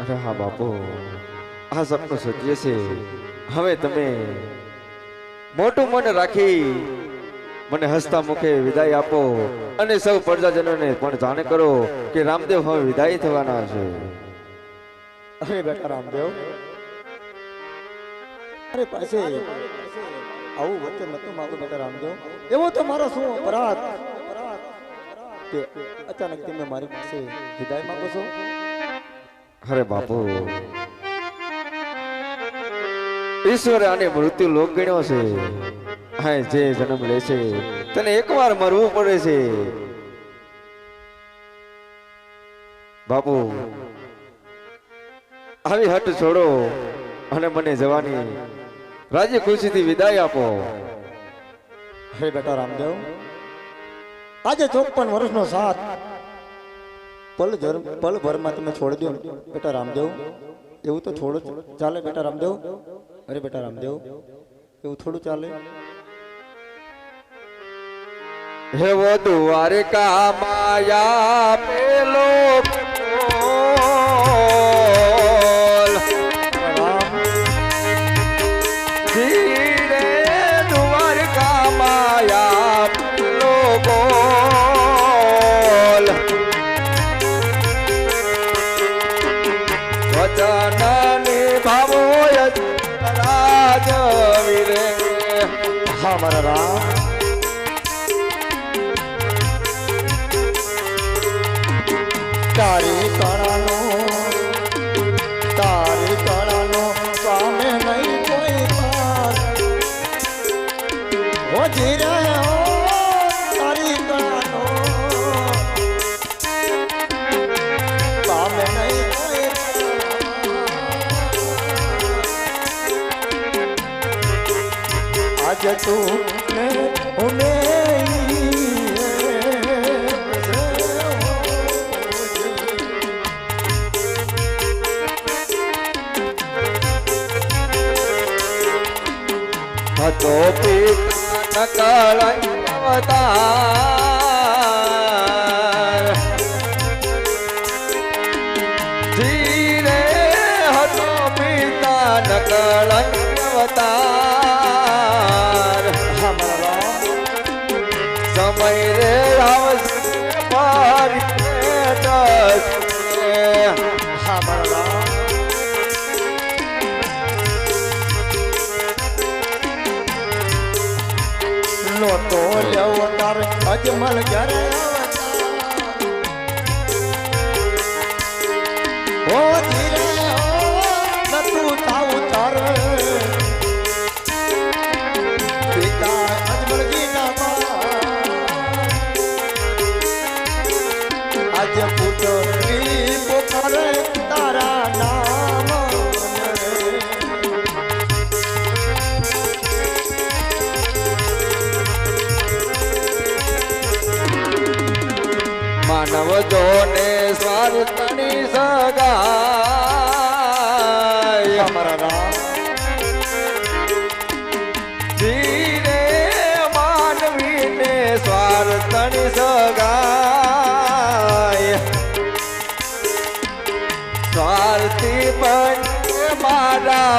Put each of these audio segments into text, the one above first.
અરે હા, બાપુ. આ સપનું સત્ય છે. હવે તમે મોટું મન રાખી મને હસતા મુખે વિદાય આપો અને સૌ પ્રજાજનોને પણ જાણ કરો કે રામદેવ હવે વિદાય થવાના છે. અરે બેટા રામદેવ. અરે પાસે આવું વચન નતું માગું બેટા રામદેવ. એવો તો મારો શું અપરાધ? કે અચાનક તમે મારી પાસે વિદાય માંગો છો? અરે બાપુ. ઈશ્વરે આને મૃત્યુ લોક ગણ્યો છે. હા જે જન્મ લે છે, તને એકવાર મરવું પડે છે. બાપુ, આવી હટ છોડો અને મને જવાની રાજી ખુશીથી વિદાય આપો. હે બેટા રામદેવ, આજે ચોપન વર્ષનો સાથ પલ જર પલ ભરમાં તમે છોડી દો. બેટા રામદેવ, એવું તો છોડો ચાલે બેટા રામદેવ? અરે બેટા રામદેવ, એવું થોડું ચાલે? હે વો દ્વારકા માયા પેલો હા મારા રામ. તારી કળાનો તારી કળાનો પામે નહીં કોઈ પાર. હો જીરે તું પિતા નકળ અવતાર અજમલ ઘરે ઓ ધીરે ઓ નતું તાવું તાર. પિતા અજમલજી ના આજે પુટરી પોખરે માનવ ને સ્વાર્થની સગા અમારા રામ. ધીરે માનવીને સ્વાર્થની સગા સ્વાર્થી પણ મારા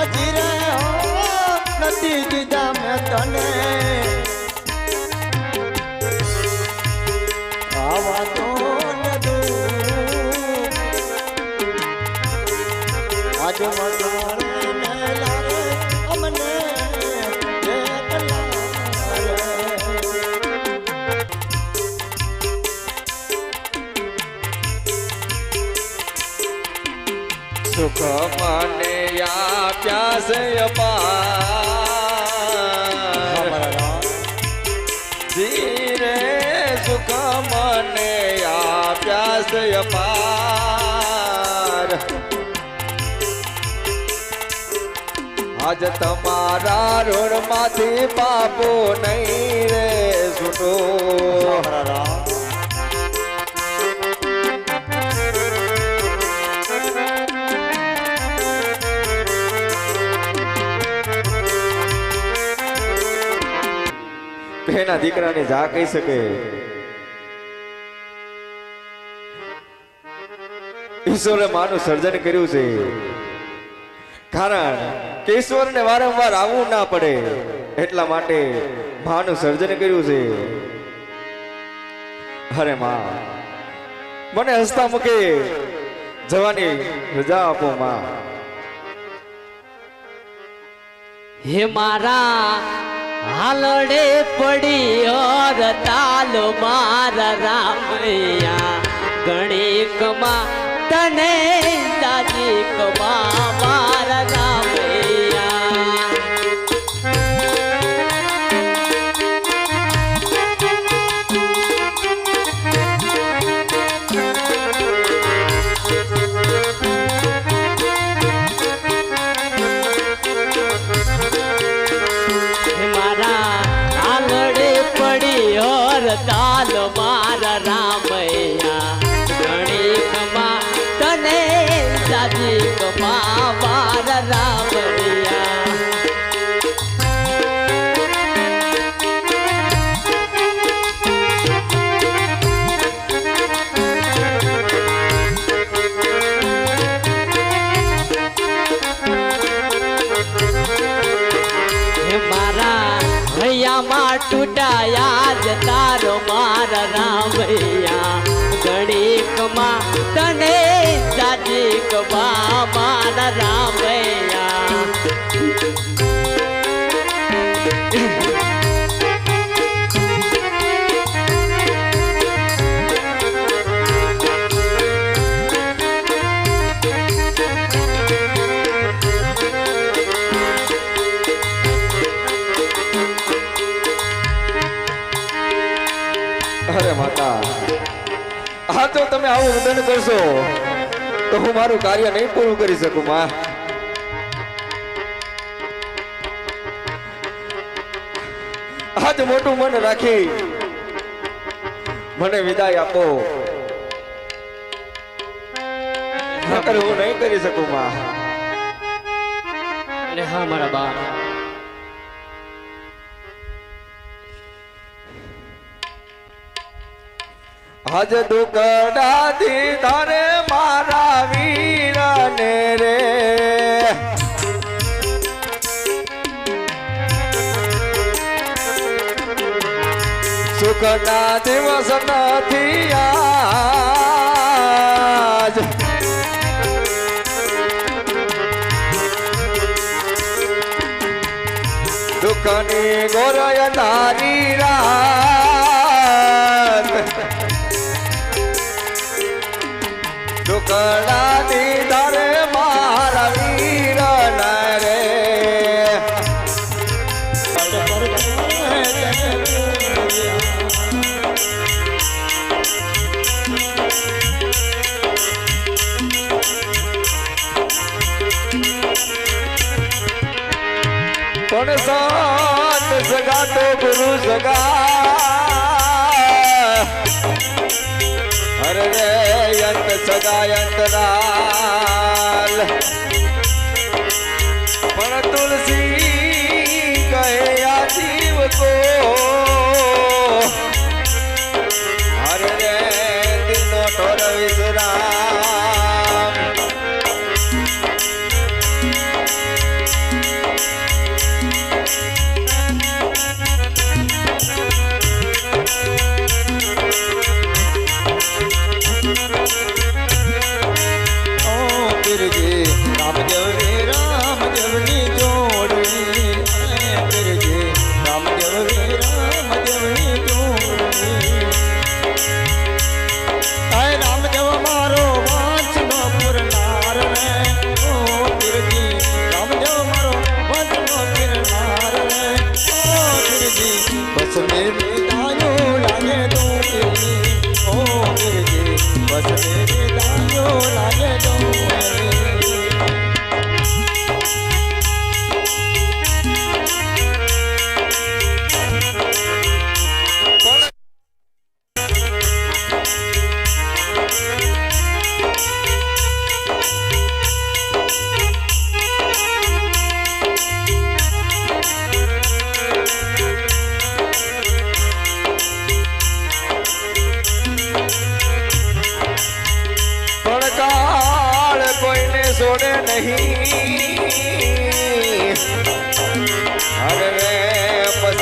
હોજી રે નથી દીધા મેં તને. આવા તો આજે સુખ મને આપ્યા છે હા અપાર મારા રામ ધીરે સુખ મને આપ્યા છે અપાર આજ તમારા ઋણમાંથી પાપો નહીં રે છૂટો એના દીકરાને જા કહી શકે. ઈશ્વરે માનું સર્જન કર્યું છે. કારણ કે ઈશ્વરને વારંવાર આવવું ના પડે, એટલા માટે માનું સર્જન કર્યું છે. અરે માં, મને હસતા મૂકે. જવાની રજા આપો માં. હે મારા હાલડે પડી ઓર તાલો મારા રામૈયા. ગણિકમાં તને દાદી કમા હે મારા હૈયામાં તૂટાયા જ તારો મારા રામૈયા ગણિકમાં તને દાદી બાબા રામૈયા. અરે માતા હા તો તમે આવું ઉદન કરશો. તો હું મારું કાર્ય નહીં પૂરું કરી શકું માં. આજ મોટું મન રાખી મને વિદાય આપો. નકર હું નહીં કરી શકું માં. અને હા મારા બા આજ દુકડા દીધા રે મારા વીરને રે. સુખના દિવસ નથી આજ. દુઃખની ગોરય તારી રાત. પણ સાત સગા તો ગુરુ સગા અરે રે યંત લાલ પણ તુલસી કહે, આ જીવ કો અરે રે દિનો ઠોર વિશ્રામ પીરજી બસ મેરે દાયો લાગે તો પીરજી ઓ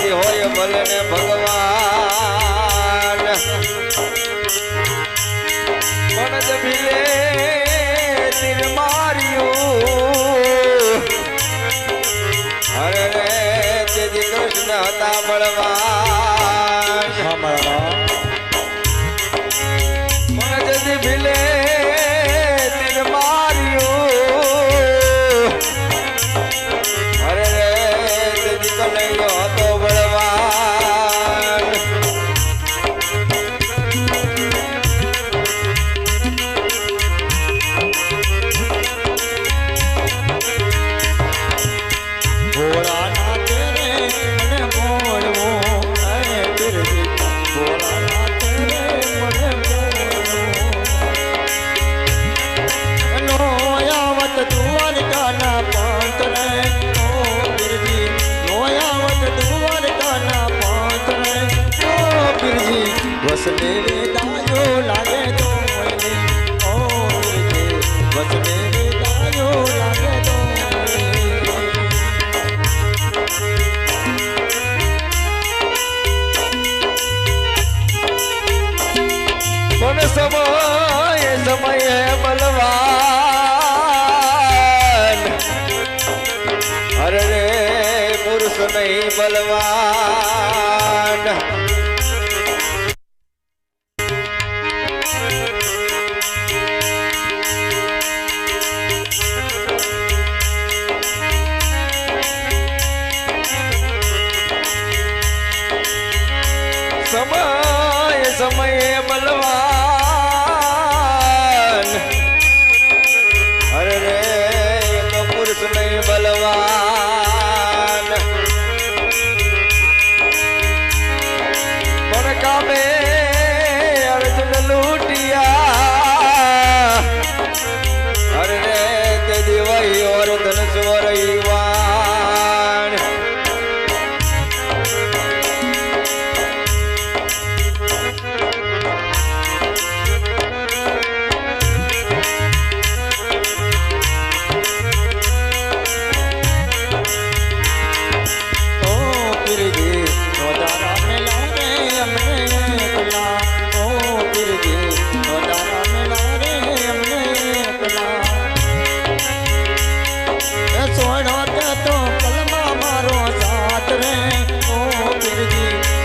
પછી હોય ભલે ભગવાન. પણ જ ભીલે તીર માર્યું. અરે રે તેથી કૃષ્ણ હતા બળવાન. સમય સમયે બલવાન અરે પુરુષ નહીં બલવાન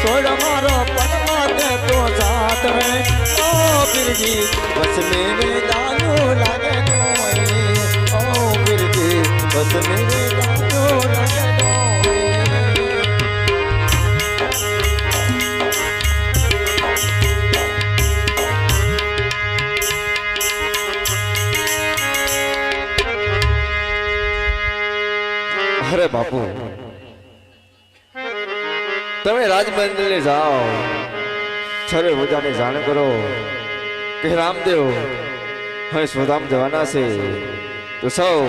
પીરજી સોડ મારો પલમાં તે તો સાથ રે ઓ પીરજી બસ મેરે દાયો લાગે તો ઓ પીરજી બસ મેરે દાયો લાગે તો અરે બાપુ તમે રાજમંદિરે જાઓ. સર્વે બધાને જાણ કરો. કે રામદેવ, હવે સ્વધામ જવાના છે. તો સૌ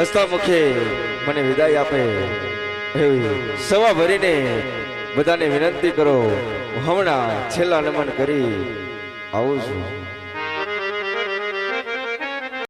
હસતા મુખે મને વિદાય આપે. એવી સવા ભરીને બધાને વિનંતી કરો. હમણાં છેલ્લા નમન કરી આવું છું.